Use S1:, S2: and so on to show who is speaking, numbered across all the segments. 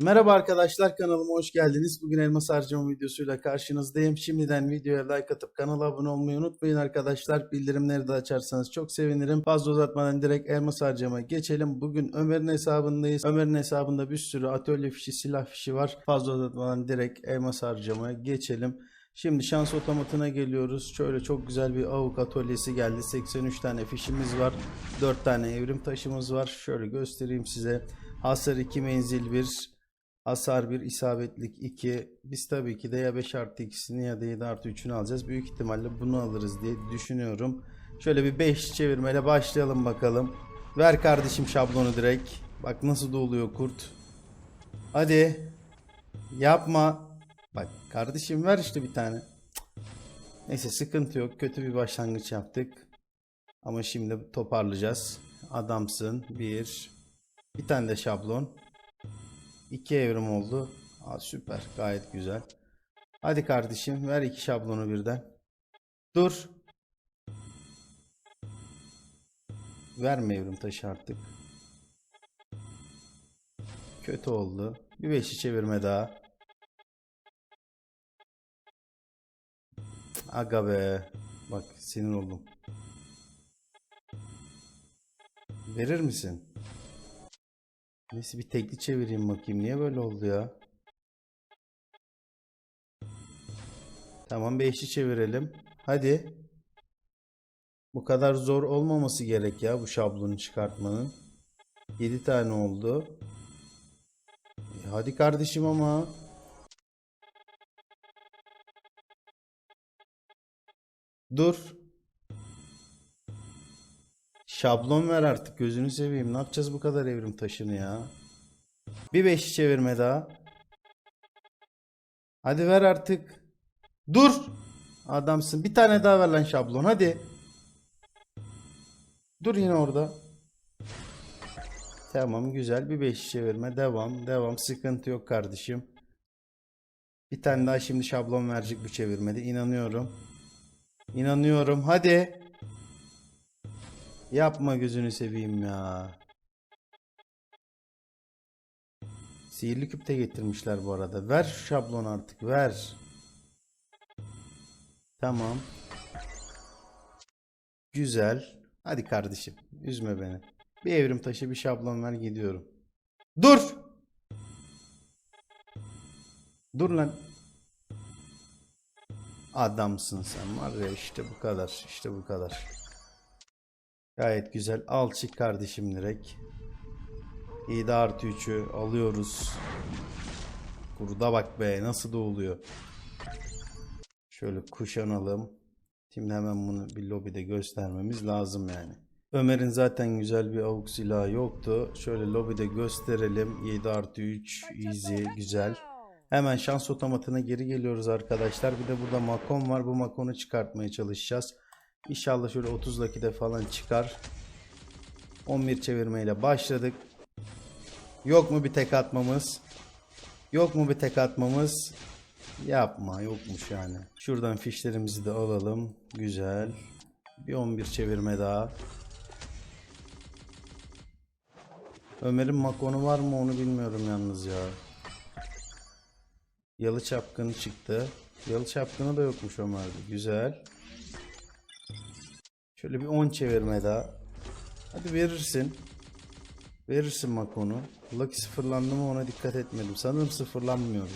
S1: Merhaba arkadaşlar kanalıma hoş geldiniz. Bugün elmas harcama videosuyla karşınızdayım. Şimdiden videoya like atıp kanala abone olmayı unutmayın arkadaşlar. Bildirimleri de açarsanız çok sevinirim. Fazla uzatmadan direkt elmas harcama geçelim. Bugün Ömer'in hesabındayız. Ömer'in hesabında bir sürü atölye fişi, silah fişi var. Fazla uzatmadan direkt elmas harcamaya geçelim. Şimdi şans otomatına geliyoruz. Şöyle çok güzel bir avuk atölyesi geldi. 83 tane fişimiz var. 4 tane evrim taşımız var. Şöyle göstereyim size. Hasar 2 menzil 1. Hasar 1, isabetlik 2. Biz tabii ki de ya 5 artı 2'sini ya da 7 artı 3'ünü alacağız. Büyük ihtimalle bunu alırız diye düşünüyorum. Şöyle bir 5 çevirmeyle başlayalım bakalım. Ver kardeşim şablonu direkt. Bak nasıl doluyor kurt. Hadi. Yapma. Bak kardeşim ver işte bir tane. Neyse sıkıntı yok. Kötü bir başlangıç yaptık. Ama şimdi toparlayacağız. Adamsın. Bir. Bir tane de şablon. İki evrim oldu. Aa, süper. Gayet güzel. Hadi kardeşim ver iki şablonu birden. Dur. Verme evrim taşı artık. Kötü oldu. Bir beşi çevirme daha. Aga be. Bak sinir oldum. Verir misin? Neyse bir tekli çevireyim bakayım. Niye böyle oldu ya? Tamam beşli çevirelim. Hadi. Bu kadar zor olmaması gerek ya bu şablonu çıkartmanın. 7 tane oldu. E, hadi kardeşim ama. Dur. Şablon ver artık gözünü seveyim. Ne yapacağız bu kadar evrim taşını ya? Bir beş çevirme daha. Hadi ver artık. Dur. Adamsın. Bir tane daha ver lan şablon hadi. Dur yine orada. Tamam güzel. Bir beş çevirme. Devam. Devam. Sıkıntı yok kardeşim. Bir tane daha şimdi şablon verecek bu çevirmede. İnanıyorum. İnanıyorum. Hadi. Yapma gözünü seveyim ya. Sihirli küp de getirmişler bu arada. Ver şu şablon artık ver. Tamam. Güzel. Hadi kardeşim üzme beni. Bir evrim taşı bir şablon ver gidiyorum. Dur. Dur lan. Adamsın sen var ya işte bu kadar işte bu kadar. Gayet güzel. Al çık kardeşim direkt. 7 artı 3'ü alıyoruz. Kurda bak be nasıl doğuluyor. Şöyle kuşanalım. Şimdi hemen bunu bir lobide göstermemiz lazım yani. Ömer'in zaten güzel bir avuk silahı yoktu. Şöyle lobide gösterelim. 7 artı 3 easy güzel. Hemen şans otomatına geri geliyoruz arkadaşlar. Bir de burada makon var. Bu makonu çıkartmaya çalışacağız. İnşallah şöyle 30 dakikada falan çıkar. 11 çevirmeyle başladık. Yok mu bir tek atmamız? Yok mu bir tek atmamız? Yapma yokmuş yani. Şuradan fişlerimizi de alalım. Güzel. Bir 11 çevirme daha. Ömer'in makonu var mı onu bilmiyorum yalnız ya. Yalı çapkını çıktı. Yalı çapkını da yokmuş Ömer'de. Güzel. Şöyle bir 10 çevirme daha. Hadi verirsin. Verirsin makonu. Lucky sıfırlandı mı ona dikkat etmedim. Sanırım sıfırlanmıyordu.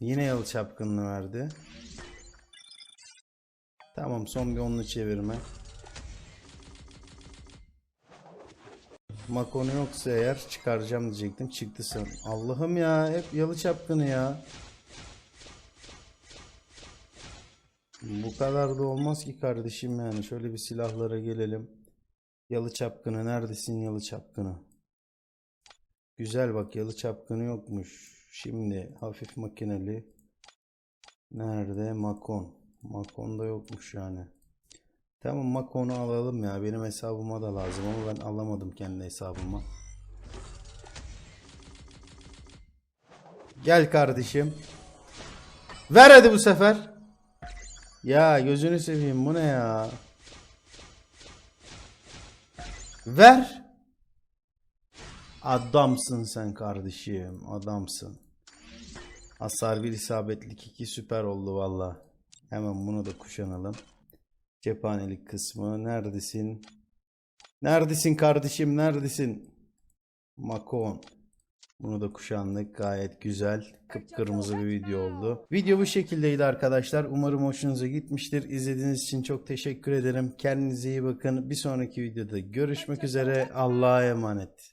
S1: Yine yalı çapkınlığı verdi. Tamam son bir onlu çevirme. Makonu yoksa eğer çıkaracağım diyecektim. Çıktı sen. Allah'ım ya hep yalı çapkını ya. Bu kadar da olmaz ki kardeşim yani. Şöyle bir silahlara gelelim. Yalı çapkını neredesin yalı çapkını? Güzel bak yalı çapkını yokmuş. Şimdi hafif makineli. Nerede? Makon. Makon da yokmuş yani. Tamam Makon'u alalım ya. Benim hesabıma da lazım ama ben alamadım kendi hesabıma. Gel kardeşim. Ver hadi bu sefer. Ya gözünü seveyim bu ne ya? Ver. Adamsın sen kardeşim. Adamsın. Hasar bir isabetlik iki süper oldu valla. Hemen bunu da kuşanalım. Cephanelik kısmı. Neredesin? Neredesin kardeşim? Neredesin? Makon. Bunu da kuşandık. Gayet güzel. Kıpkırmızı bir video oldu. Video bu şekildeydi arkadaşlar. Umarım hoşunuza gitmiştir. İzlediğiniz için çok teşekkür ederim. Kendinize iyi bakın. Bir sonraki videoda görüşmek üzere. Allah'a emanet.